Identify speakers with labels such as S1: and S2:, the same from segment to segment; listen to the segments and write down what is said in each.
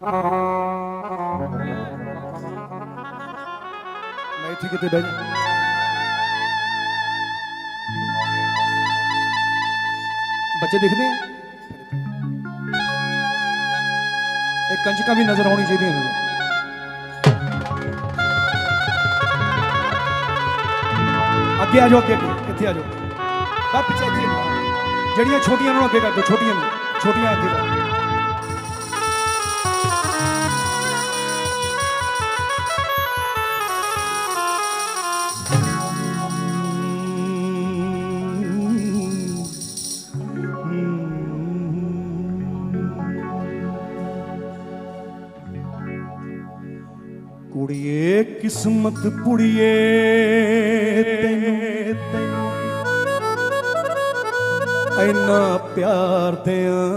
S1: ਮੈਂ ਇੱਥੇ ਕਿਤੇ ਬਹਿ ਜਾ ਬੱਚੇ ਦਿਖਦੇ ਆ ਇਹ ਕੰਜਕਾਂ ਵੀ ਨਜ਼ਰ ਆਉਣੀ ਚਾਹੀਦੀਆਂ ਨੇ ਅੱਗੇ ਆ ਜਾਓ ਅੱਗੇ ਇੱਥੇ ਆ ਜਾਓ ਬਾ ਪਿੱਛੇ ਇੱਥੇ ਜਿਹੜੀਆਂ ਛੋਟੀਆਂ ਨੂੰ ਅੱਗੇ ਕਰ ਦਿਓ ਛੋਟੀਆਂ ਨੂੰ, ਛੋਟੀਆਂ ਅੱਗੇ ਕਰ ਕਿਸਮਤ ਪੁੜੀਏ ਤੈਨੂੰ। ਤੈਨੂੰ ਇੰਨਾ ਪਿਆਰ ਦਿਆਂ।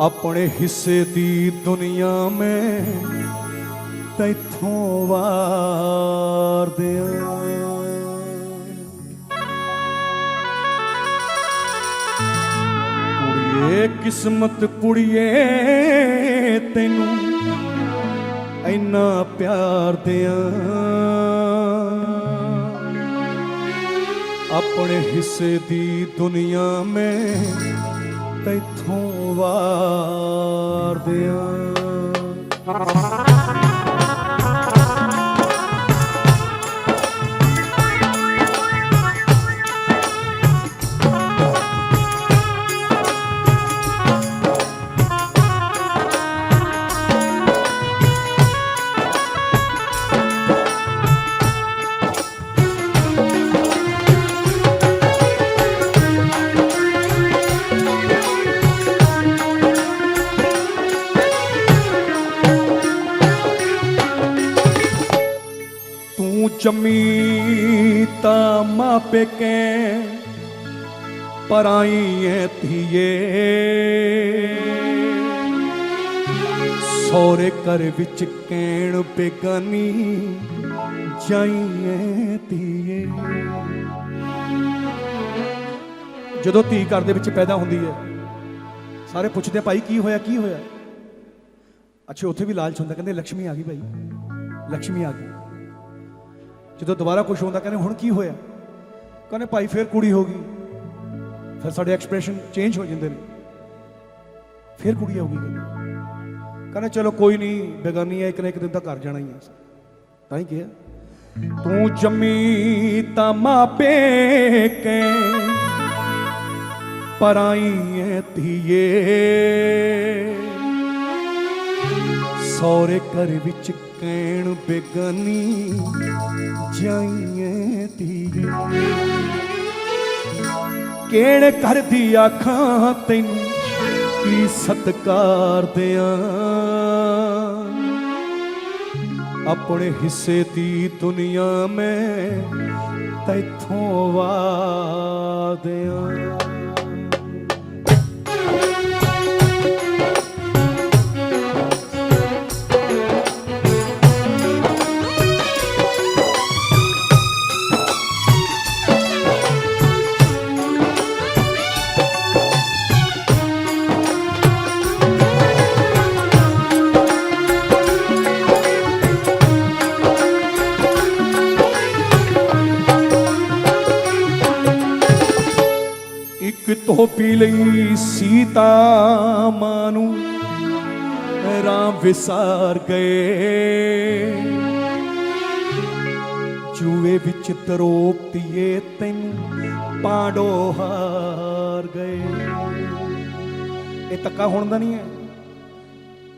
S1: ਆਪਣੇ ਹਿੱਸੇ ਦੀ ਦੁਨੀਆ ਮੈਂ ਤੈਥੋਂ ਵਾਰ ਦਿਆਂ। ਕਿਸਮਤ ਪੁੜੀਏ ਤੈਨੂੰ ਇੰਨਾ ਪਿਆਰ ਦਿਆਂ। ਆਪਣੇ ਹਿੱਸੇ ਦੀ ਦੁਨੀਆ ਮੈਂ ਤੈਥੋਂ ਵਾਰ ਦਿਆਂ। ਜਮੀ ਤਾਂ ਮਾਪੇ ਕੈ ਪਰਾਈ ਐ ਧੀਏ। ਸੋਰੇ ਕਰ ਵਿੱਚ ਕਹਿਣ, ਬੇਗਾਨੀ ਜਾਈਏ ਧੀਏ। ਜਦੋਂ ਧੀ ਘਰ ਦੇ ਵਿੱਚ ਪੈਦਾ ਹੁੰਦੀ ਹੈ, ਸਾਰੇ ਪੁੱਛਦੇ ਭਾਈ, ਕੀ ਹੋਇਆ ਕੀ ਹੋਇਆ? ਅੱਛਾ, ਉੱਥੇ ਵੀ ਲਾਲਚ ਹੁੰਦਾ, ਕਹਿੰਦੇ ਲక్ష్ਮੀ ਆ ਗਈ ਭਾਈ ਲక్ష్ਮੀ ਆ ਗਈ। ਜਦੋਂ ਦੁਬਾਰਾ ਕੁਝ ਹੁੰਦਾ ਕਹਿੰਦੇ ਹੁਣ ਕੀ ਹੋਇਆ? ਕਹਿੰਦੇ ਭਾਈ ਫੇਰ ਕੁੜੀ ਹੋ ਗਈ। ਫਿਰ ਸਾਡੇ ਐਕਸਪ੍ਰੈਸ਼ਨ ਚੇਂਜ ਹੋ ਜਾਂਦੇ ਨੇ। ਫੇਰ ਕੁੜੀ ਆਊਗੀ ਕਹਿੰਦੇ। ਕਹਿੰਦੇ ਚਲੋ ਕੋਈ ਨਹੀਂ, ਬੇਗਾਨੀ ਹੈ, ਇੱਕ ਨਾ ਇੱਕ ਦਿਨ ਤਾਂ ਘਰ ਜਾਣਾ ਹੀ ਹੈ। ਤਾਂ ਹੀ ਕਿਹਾ, ਤੂੰ ਜੰਮੀ ਤਾਂ ਮਾਪੇ ਕੇ ਪਰਾਈ ਐ ਧੀਏ। ਸੌਰੇ ਘਰ ਵਿੱਚ ਕਹਿਣ ਬੇਗਾਨੀ ਜਾਈਏ ਧੀਏ ਕਿਹੜੇ ਘਰ ਦੀ ਆਖਾਂ ਤੈਨੂੰ ਕੀ ਸਤਕਾਰ ਦਿਆਂ। ਆਪਣੇ ਹਿੱਸੇ ਦੀ ਦੁਨੀਆ ਮੈਂ ਤੈਥੋਂ ਵਾਦਿਆਂ ਇੱਕ ਧੋਪੀ ਲਈ ਸੀਤਾ ਮਾਂ ਨੂੰ ਰਾਮ ਵਿਸਾਰ ਗਏ। ਜੂਏ ਵਿੱਚ ਤਰੋਪਤੀਏ ਤੈਨੂੰ, ਪਾਂਡੋ ਹਾਰ ਗਏ। ਇਹ ਤੱਕਾ ਹੁਣ ਦਾ ਨਹੀਂ ਹੈ।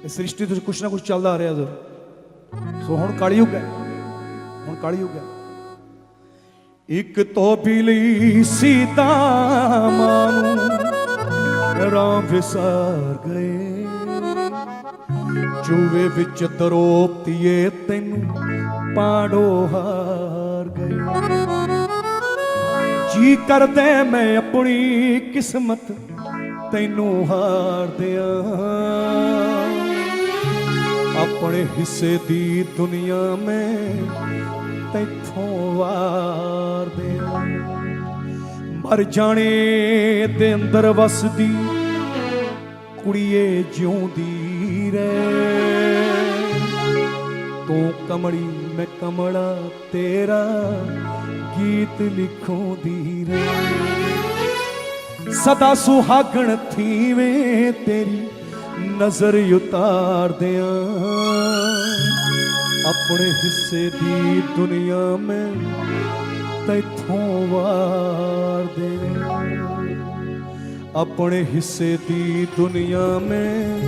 S1: ਇਹ ਸ੍ਰਿਸ਼ਟੀ ਤੋਂ ਕੁਛ ਨਾ ਕੁਛ ਚੱਲਦਾ ਆ ਰਿਹਾ ਜ਼ਰ ਸੋ ਹੁਣ ਕਲਯੁਗ ਹੈ। ਹੁਣ ਕਲਯੁਗ ਹੈ। ਇੱਕ ਤੋਪੀ ਲਈ ਸੀਤਾ ਮਾਂ ਨੂੰ ਰਾਮ ਵਿਸਾਰ ਗਏ। ਜੂਵੇ ਵਿੱਚ ਤਰੋਪਤੀਏ ਤੈਨੂੰ ਪਾੜੋ ਹਾਰ ਗਏ। ਜੀ ਕਰਦੇ ਮੈਂ ਆਪਣੀ ਕਿਸਮਤ ਤੈਨੂੰ ਹਾਰ ਦਿਆਂ। ਆਪਣੇ ਹਿੱਸੇ ਦੀ ਦੁਨੀਆ ਮੈਂ ਤੈਥੋਂ ਵਾਰ ਦਿਆਂ ਹਰ ਜਾਣੇ ਦੇ ਅੰਦਰ ਵਸਦੀ, ਕੁੜੀਏ ਜਿਉਂਦੀ ਰਹਿ। ਤੂੰ ਕਮੜੀ ਮੈਂ ਕਮੜਾ ਤੇਰਾ ਗੀਤ ਲਿਖੋਂਦੀ ਰਹਿ। ਸਦਾ ਸੁਹਾਗਣ ਥੀਵੇਂ ਤੇਰੀ ਨਜ਼ਰ ਉਤਾਰ ਦਿਆਂ ਆਪਣੇ ਹਿੱਸੇ ਦੀ ਦੁਨੀਆ ਮੈਂ ਤੈਥੋਂ ਵਾਰਦੇ ਆਪਣੇ ਹਿੱਸੇ ਦੀ ਦੁਨੀਆ ਮੈਂ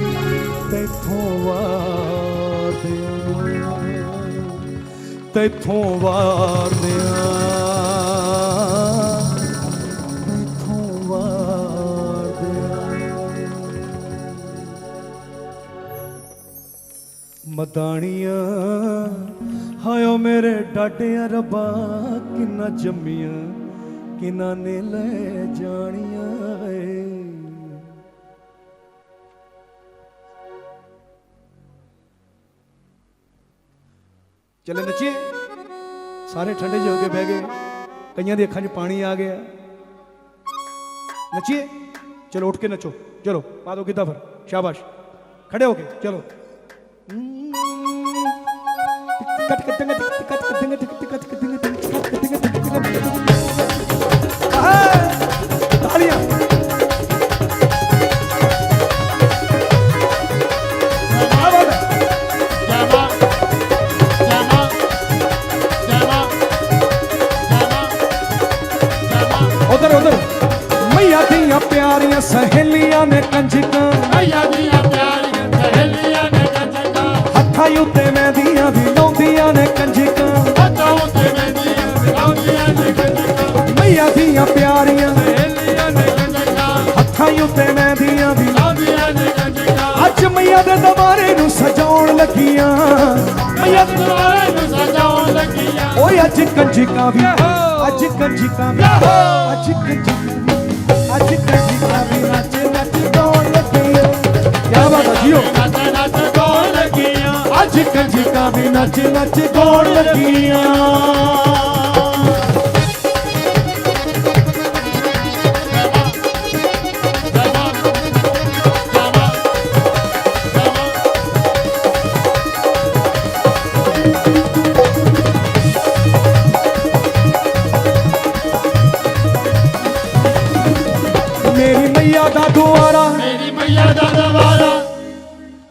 S1: ਤੈਥੋਂ ਵਾਰਦੇ ਤੈਥੋਂ ਵਾਰਦੇ ਤੈਥੋਂ ਮਦਾਣੀਆਂ ਹਾਇਓ ਮੇਰੇ ਡਾਡਿਆਂ ਰੱਬਾ, ਕਿੰਨਾ ਜੰਮੀਆਂ, ਕਿੰਨਾ ਨੇ ਲੈ ਜਾਣੀਆਂ ਏ। ਚਲੇ ਨੱਚੀਏ। ਸਾਰੇ ਠੰਡੇ ਜਿਹੇ ਹੋ ਕੇ ਬਹਿ ਗਏ। ਕਈਆਂ ਦੀ ਅੱਖਾਂ 'ਚ ਪਾਣੀ ਆ ਗਿਆ। ਨੱਚੀਏ। ਚਲੋ ਉੱਠ ਕੇ ਨੱਚੋ। ਚਲੋ, ਪਾ ਦੋ ਕਿੱਦਾਂ ਫਿਰ। ਸ਼ਾਬਾਸ਼। ਖੜੇ ਹੋ ਕੇ। ਚਲੋ। ਤਾਲੀਆਂ ਕੀ ਬਾਤ ਹੈ ਉਧਰ ਉਧਰ ਮਈਆ ਦੀਆਂ ਪਿਆਰੀਆਂ ਸਹੇਲੀਆਂ ਨੇ ਕੰਜਕਾਂ ਹੱਥਾਂ ਉੱਤੇ ਮਹਿੰਦੀਆਂ ਵੀ ਮਈਆ ਦੇ ਦਵਾਰੇ ਨੂੰ ਸਜਾਉਣ ਲੱਗੀਆਂ। ਮਈਆ ਦੇ ਓਏ ਅੱਜ ਕੰਜਕਾਂ ਵੀ ਅੱਜ ਕੰਜਕਾਂ ਵੀ ਅੱਜ ਕੰਜਕਾਂ ਅੱਜ ਕੰਜਕਾਂ ਵੀ ਨੱਚ ਨੱਚ ਗਾਉਣ ਲੱਗੀਆਂ। ਕੀ ਬਾਤ ਹੈ ਜੀਓ। ਅੱਜ ਕੰਜਕਾਂ ਵੀ ਨੱਚ ਨੱਚ ਗਾਉਣ ਲੱਗੀਆਂ। ਮਈਆ ਦਾ ਦੁਆਰਾ।
S2: ਮੇਰੀ ਮਈਆ ਦਾ ਦਵਾਰਾ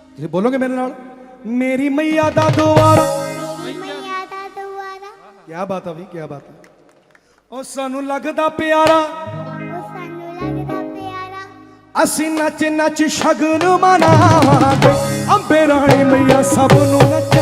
S1: ਤੁਸੀਂ ਬੋਲੋਗੇ ਮੇਰੇ ਨਾਲ? ਮੇਰੀ ਮਈਆ ਦਾ ਦੁਆਰਾ।
S3: ਮਈਆ ਦਾ ਦੁਆਰਾ।
S1: ਕੀ ਬਾਤ ਆ ਵੀ ਕੀ ਬਾਤ ਆ। ਉਹ ਸਾਨੂੰ ਲੱਗਦਾ ਪਿਆਰਾ।
S3: ਉਹ ਸਾਨੂੰ ਲੱਗਦਾ ਪਿਆਰਾ।
S1: ਅਸੀਂ ਨੱਚ ਨੱਚ ਸ਼ਗਨ ਮਨਾਵਾਂਗੇ। ਅੰਬੇ ਰਾਣੀ ਮਈਆ ਸਭ ਨੂੰ ਨਚਾਵਾਂਗੇ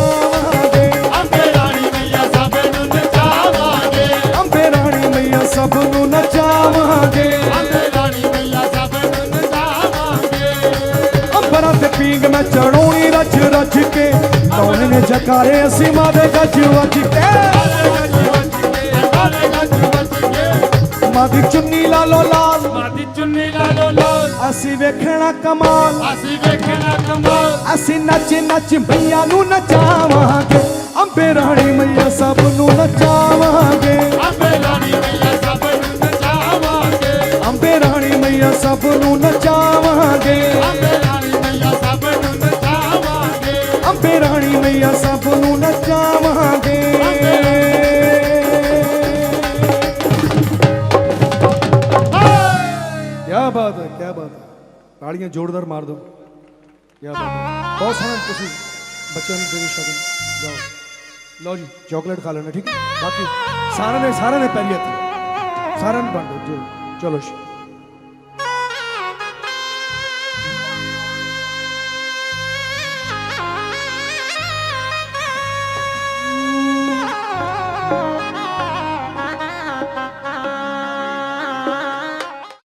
S1: ਮੈਂ ਚੜਾਉਣੀ ਰੱਜ ਰੱਜ ਕੇ ਲਾਉਣੇ ਨੇ ਜਕਾਰੇ ਅਸੀਂ ਮਾਦੇ ਗੱਜ ਵੱਜ ਕੇ? ਮਾਦੀ ਚੁੰਨੀ ਲਾ ਲੋ ਲਾਲ
S2: ਮਾਦੀ ਚੁੰਨੀ ਲਾ ਲੋ ਲਾਲ।
S1: ਅਸੀਂ ਵੇਖਣਾ ਕਮਾਲ।
S2: ਅਸੀਂ ਵੇਖਣਾ ਕਮਾਲ।
S1: ਅਸੀਂ ਨੱਚ ਨੱਚ ਮਈਆ ਨੂੰ ਨਚਾਵਾਂਗੇ ਤਾੜੀਆਂ ਜ਼ੋਰਦਾਰ ਮਾਰ ਦਿਓ। ਕੀ ਬਹੁਤ ਸੋਹਣਾ ਤੁਸੀਂ ਬੱਚਿਆਂ ਨੂੰ ਦੇ ਦਿਓ ਸ਼ਗਨ। ਜਾਓ ਲਓ ਜੀ ਚਾਕਲੇਟ ਖਾ ਲੈਣਾ, ਠੀਕ ਹੈ? ਬਾਕੀ ਸਾਰਿਆਂ ਨੇ ਸਾਰਿਆਂ ਨੇ ਪੈਰੀ ਹੱਥ ਸਾਰਿਆਂ ਨੂੰ ਵੰਡੋ ਜੋ ਚਲੋ ਜੀ।